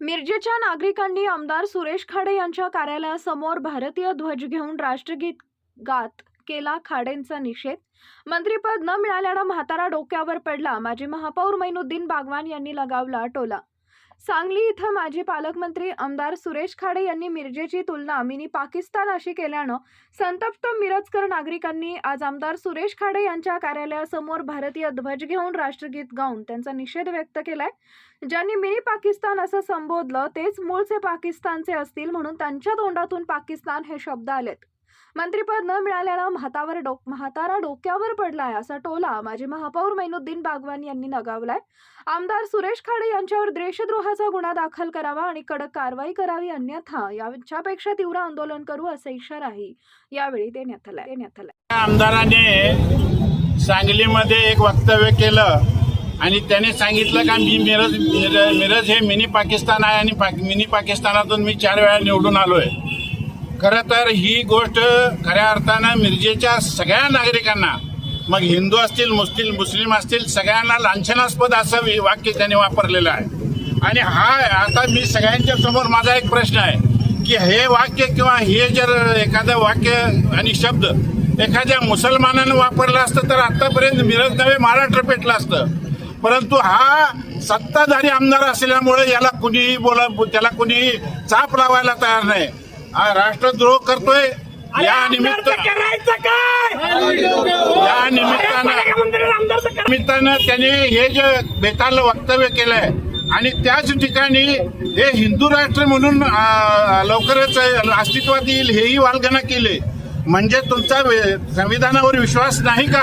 मिरजेच्या नागरिकांनी आमदार सुरेश खाडे यांच्या कार्यालयासमोर भारतीय ध्वज घेऊन राष्ट्रगीत गात केला खाडेंचा निषेध. मंत्रीपद न मिळाल्यानं म्हातारा डोक्यावर पडला. माजी महापौर मैनुद्दीन बागवान यांनी लगावला टोला सांगली इथं माजी पालकमंत्री आमदार सुरेश खाडे यांनी मिरजेची तुलना मिनी पाकिस्तान अशी केल्यानं संतप्त मिरजकर नागरिकांनी आज आमदार सुरेश खाडे यांच्या कार्यालयासमोर भारतीय ध्वज घेऊन राष्ट्रगीत गाऊन त्यांचा निषेध व्यक्त केलाय. ज्यांनी मिनी पाकिस्तान असं संबोधलं तेच मूळचे पाकिस्तानचे असतील म्हणून त्यांच्या तोंडातून पाकिस्तान हे शब्द आलेत. मंत्रीपद न मिळाल्यानं म्हातावर डोक म्हातारा डोक्यावर पडलाय असा टोला माजी महापौर मैनुद्दीन बागवान यांनी लगावलाय आमदार सुरेश खाडे यांच्यावर देशद्रोहाचा गुन्हा दाखल करावा आणि कडक कारवाई करावी अन्यथा यांच्यापेक्षा तीव्र आंदोलन करू असा इशाराही यावेळी देण्यात आलाय देण्यात आलाय. आमदाराने सांगलीमध्ये एक वक्तव्य केलं आणि त्याने सांगितलं का मी मिरज मिरज हे मिनी पाकिस्तान आहे आणि मिनी पाकिस्तानातून मी चार वेळा निवडून आलोय. खरं तर ही गोष्ट खऱ्या अर्थानं मिरजेच्या सगळ्या नागरिकांना मग हिंदू असतील मुस्लिम मुस्लिम असतील सगळ्यांना लांछनास्पद असं वाक्य त्याने वापरलेलं आहे. आणि हा आता मी सगळ्यांच्या समोर माझा एक प्रश्न आहे की हे वाक्य किंवा हे जर एखादं वाक्य आणि शब्द एखाद्या मुसलमानानं वापरलं असतं तर आतापर्यंत मिरज नव्हे महाराष्ट्र पेटलं असतं. परंतु हा सत्ताधारी आमदार असल्यामुळे याला कुणीही बोला त्याला कुणीही चाप लावायला तयार नाही. हा राष्ट्रद्रोह करतोय. या निमित्त करायचं काय? या निमित्तानं निमित्तानं त्याने हे जे बेताल वक्तव्य केलंय आणि त्याच ठिकाणी हे हिंदू राष्ट्र म्हणून लवकरच अस्तित्वात येईल हेही वालगना केले. म्हणजे तुमचा संविधानावर विश्वास नाही का?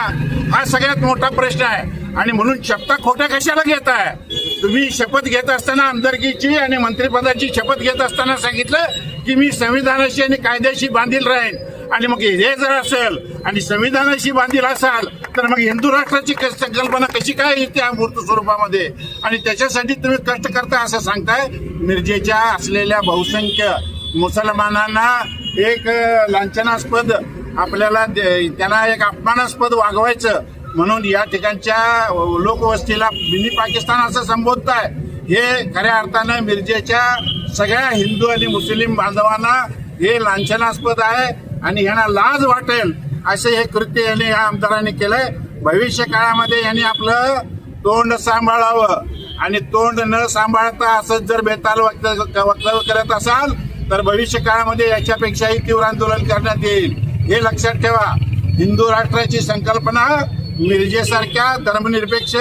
हा सगळ्यात मोठा प्रश्न आहे. आणि म्हणून शपथा खोट्या कशाला घेताय? तुम्ही शपथ घेत असताना आमदारकीची आणि मंत्रिपदाची शपथ घेत असताना सांगितलं की मी संविधानाशी आणि कायद्याशी बांधील राहीन. आणि मग हे जर असेल आणि संविधानाशी बांधील असाल तर मग हिंदू राष्ट्राची क- संकल्पना कशी काय येते अमूर्त स्वरूपामध्ये? आणि त्याच्यासाठी तुम्ही कष्ट करता असं सांगताय? मिरजेच्या असलेल्या बहुसंख्य मुसलमानांना एक लांछनास्पद आपल्याला दे- त्यांना एक अपमानास्पद वागवायचं. म्हणून या ठिकाणच्या लोकवस्तीला मिनी पाकिस्तान असं संबोधताय. हे खऱ्या अर्थानं मिरजेच्या सगळ्या हिंदू आणि मुस्लिम बांधवांना हे लांछनास्पद आहे आणि यांना लाज वाटेल असे हे कृत्य यांनी या आमदारांनी केलंय. भविष्य काळामध्ये यांनी आपलं तोंड सांभाळावं. आणि तोंड न सांभाळता असंच जर बेताल वक्तव्य करत असाल तर भविष्य काळामध्ये याच्यापेक्षाही तीव्र आंदोलन करण्यात येईल. हे लक्षात ठेवा. हिंदू राष्ट्राची संकल्पना मिरजेसारख्या धर्मनिरपेक्ष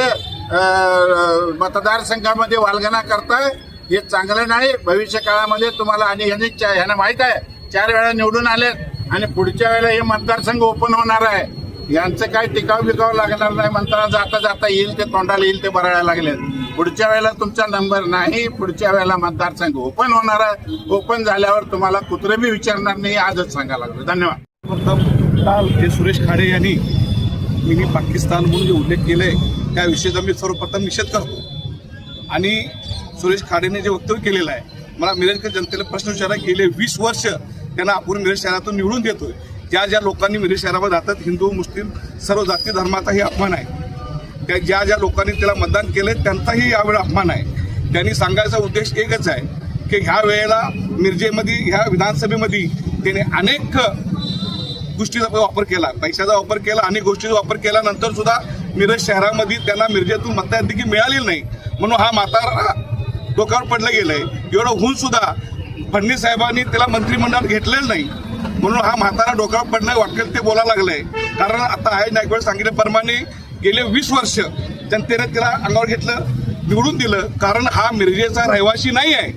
मतदारसंघामध्ये वालगना करताय. हे चांगलं नाही. भविष्य काळामध्ये तुम्हाला आणि यांनी ह्यांना माहीत आहे चार वेळा निवडून आलेत आणि पुढच्या वेळेला हे मतदारसंघ ओपन होणार आहे. यांचं काय टिकाव बिकाव लागणार नाही. म्हणताना जाता जाता येईल ते तोंडाला येईल ते बरायला लागले पुढच्या वेळेला तुमचा नंबर नाही. पुढच्या वेळेला मतदारसंघ ओपन होणार आहे. ओपन झाल्यावर तुम्हाला कुत्रे बी विचारणार नाही. आजच सांगायला लागलं धन्यवाद. प्रथम हे सुरेश खाडे यांनी मी पाकिस्तान म्हणून जे उल्लेख केले त्या विषयीचा मी सर्वप्रथम निषेध करतो. आणि सुरेश खाडेने जे वक्तव्य केलेलं आहे मला मिरजकर जनतेला प्रश्न विचारा गेले वीस वर्ष त्यांना आपण मिरज शहरातून निवडून देतोय. ज्या ज्या लोकांनी मिरज शहरामध्ये राहतात हिंदू मुस्लिम सर्व जाती धर्माचाही अपमान आहे. त्या ज्या ज्या लोकांनी त्याला मतदान केलं त्यांचाही यावेळी अपमान आहे. त्यांनी सांगायचा उद्देश एकच आहे की ह्या वेळेला मिरजेमध्ये ह्या विधानसभेमध्ये त्याने अनेक गोष्टीचा वापर केला पैशाचा वापर केला अनेक गोष्टीचा वापर केल्यानंतर सुद्धा मिरज शहरामध्ये त्यांना मिरजेतून मतदान देखील मिळालेली नाही. म्हणून हा म्हातारा डोक्यावर पडलं गेलंय. एवढं होऊन सुद्धा फडणवीस साहेबांनी त्याला मंत्रिमंडळात घेतलेलं नाही. म्हणून हा म्हातारा डोक्यावर पडणं वाटेल ते बोलायला लागलंय. कारण आता आहे नायकवाड सांगितल्याप्रमाणे गेले वीस वर्ष जनतेने त्याला अंगावर घेतलं निवडून दिलं. कारण हा मिरजेचा रहिवासी नाही आहे.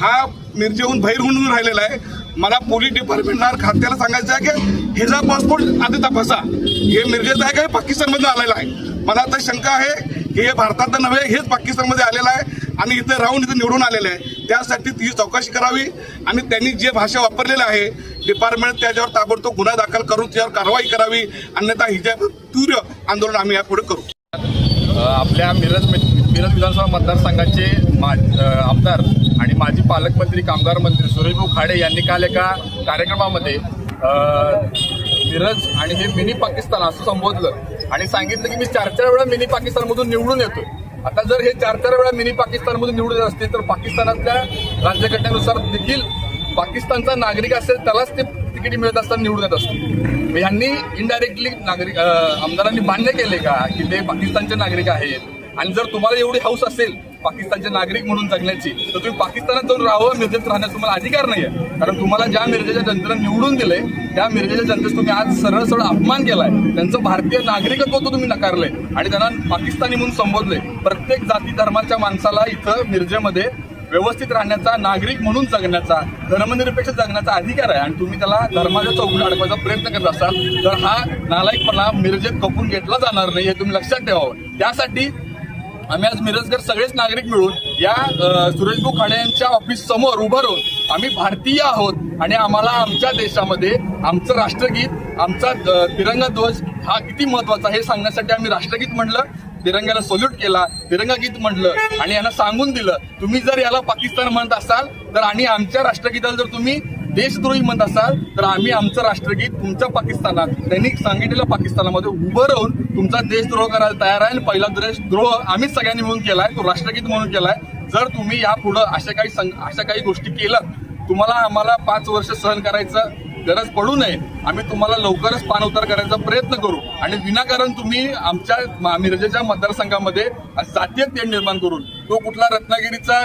हा मिरजेहून बाहेर होऊन राहिलेला आहे. मला पोलीस डिपार्टमेंटला खात्याला सांगायचं आहे की ह्याचा पासपोर्ट आधी तपासा. हे मिरजेचा आहे का? हे पाकिस्तानमधून आलेला आहे. मला आता शंका आहे की हे भारतात नव्हे हेच पाकिस्तानमध्ये आलेलं आहे. आणि इथं राहून इथं निवडून आलेलं आहे. त्यासाठी ती चौकशी करावी आणि त्यांनी जे भाषा वापरलेलं आहे डिपार्टमेंट त्याच्यावर ताबडतोब गुन्हा दाखल करून त्याच्यावर कारवाई करावी अन्यथा हिच्या तीव्र आंदोलन आम्ही यापुढे करू. आपल्या मिरज मिरज विधानसभा मतदारसंघाचे मा आमदार आणि माजी पालकमंत्री कामगार मंत्री सुरेशभाऊ खाडे यांनी काल एका कार्यक्रमामध्ये मिरज आणि हे मिनी पाकिस्तान असं संबोधलं. आणि सांगितलं की मी चार चार वेळा मिनी पाकिस्तानमधून निवडून येतोय. आता जर हे चार चार वेळा मिनी पाकिस्तानमधून निवडून असते असतील तर पाकिस्तानातल्या राज्यघटनेनुसार देखील पाकिस्तानचा नागरिक असेल त्यालाच ते तिकीट मिळत असताना निवडून येत असतो यांनी ह्यांनी इनडायरेक्टली नागरिक आमदारांनी मान्य केले का की ते पाकिस्तानचे नागरिक आहेत? आणि जर तुम्हाला एवढी हौस असेल पाकिस्तानचे नागरिक म्हणून जगण्याची. तर तुम्ही पाकिस्तानात जाऊन राहावं मिरजेत राहण्याचा तुम्हाला अधिकार नाही आहे कारण तुम्हाला ज्या मिरजेच्या जनतेला निवडून दिले त्या मिरजेच्या जनतेस तुम्ही आज सरळ सरळ अपमान केलाय. त्यांचं भारतीय नागरिकत्व तो तुम्ही नकारलंय. आणि त्यांना पाकिस्तानी म्हणून संबोधले प्रत्येक जाती धर्माच्या माणसाला इथं मिरजेमध्ये व्यवस्थित राहण्याचा नागरिक म्हणून जगण्याचा धर्मनिरपेक्ष जगण्याचा अधिकार आहे. आणि तुम्ही त्याला धर्माच्या चौकट अडकवायचा प्रयत्न करत असाल तर हा नालायकपणा मिरजेत कपून घेतला जाणार नाही हे तुम्ही लक्षात ठेवावं. त्यासाठी आम्ही आज मिरजगर सगळेच नागरिक मिळून या सुरेशभाऊ खाडे यांच्या ऑफिस समोर उभं राहून आम्ही भारतीय आहोत आणि आम्हाला आमच्या देशामध्ये आमचं राष्ट्रगीत आमचा तिरंगा ध्वज हा किती महत्त्वाचा हे सांगण्यासाठी आम्ही राष्ट्रगीत म्हणलं तिरंग्याला सल्यूट केला तिरंगा गीत म्हणलं आणि यांना सांगून दिलं. तुम्ही जर याला पाकिस्तान म्हणत असाल तर आणि आमच्या राष्ट्रगीताला जर तुम्ही देशद्रोही म्हणत असाल तर आम्ही आमचं राष्ट्रगीत तुमच्या पाकिस्तानात त्यांनी सांगितलेल्या पाकिस्तानामध्ये उभं राहून तुमचा देशद्रोह करायला तयार आहे. आणि पहिला देशद्रोह आम्हीच सगळ्यांनी म्हणून केलाय तो राष्ट्रगीत म्हणून केलाय. जर तुम्ही यापुढं अशा काही अशा काही गोष्टी केलं तुम्हाला आम्हाला पाच वर्ष सहन करायचं गरज पडू नये. आम्ही तुम्हाला लवकरच पाणउतार करायचा प्रयत्न करू. आणि विनाकारण तुम्ही आमच्या मिरजेच्या मतदारसंघामध्ये जातीय तेढ निर्माण करून तो कुठला रत्नागिरीचा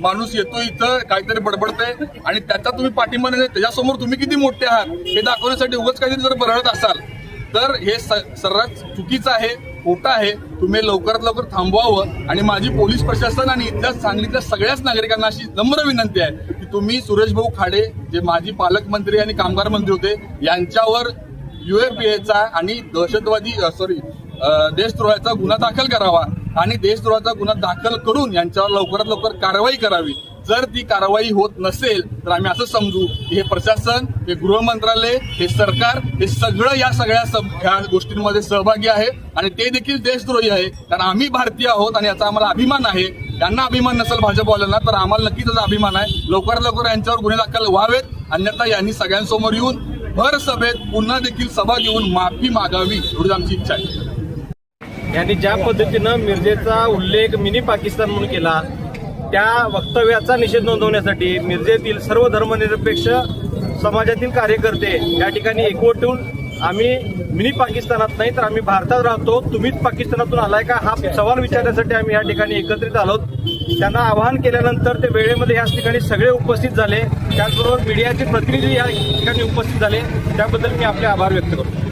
माणूस येतो इथं काहीतरी बडबडते आणि त्याचा तुम्ही पाठिंबा नाही त्याच्यासमोर तुम्ही किती मोठे आहात हे दाखवण्यासाठी उगाच काहीतरी जर बरळत असाल तर हे सर्रास चुकीचं आहे खोटं आहे. तुम्ही लवकरात लवकर थांबवावं आणि माझी पोलीस प्रशासन आणि इथल्या सांगलीतल्या सगळ्याच नागरिकांना अशी नम्र विनंती आहे की तुम्ही सुरेश भाऊ खाडे जे माजी पालकमंत्री आणि कामगार मंत्री होते यांच्यावर युएपीएचा आणि दहशतवादी सॉरी देशद्रोहाचा गुन्हा दाखल करावा. आणि देशद्रोहाचा गुन्हा दाखल करून यांच्यावर लवकरात लवकर कारवाई करावी. जर ती कारवाई होत नसेल तर आम्ही असं समजू की हे प्रशासन हे गृह मंत्रालय हे सरकार हे सगळं या सगळ्या ह्या गोष्टींमध्ये सहभागी आहे आणि ते देखील देशद्रोही आहे. कारण आम्ही भारतीय आहोत आणि याचा आम्हाला अभिमान आहे. त्यांना अभिमान नसेल भाजपवाल्यांना तर आम्हाला नक्कीच त्याचा अभिमान आहे. लवकरात लवकर यांच्यावर गुन्हे दाखल व्हावेत. अन्यथा यांनी सगळ्यांसमोर येऊन भर सभेत पुन्हा देखील सभा घेऊन माफी मागावी एवढीच आमची इच्छा आहे. यांनी ज्या पद्धतीनं मिर्जेचा उल्लेख मिनी पाकिस्तान म्हणून केला त्या वक्तव्याचा निषेध नोंदवण्यासाठी मिरजेतील सर्व धर्मनिरपेक्ष समाजातील कार्यकर्ते या ठिकाणी एकवटून आम्ही मिनी पाकिस्तानात नाही तर आम्ही भारतात राहतो. तुम्हीच पाकिस्तानातून आलाय का? हा सवाल विचारण्यासाठी आम्ही या ठिकाणी एकत्रित आलो त्यांना आवाहन केल्यानंतर ते वेळेमध्ये याच ठिकाणी सगळे उपस्थित झाले. त्याचबरोबर मीडियाचे प्रतिनिधी या ठिकाणी उपस्थित झाले. त्याबद्दल मी आपले आभार व्यक्त करतो.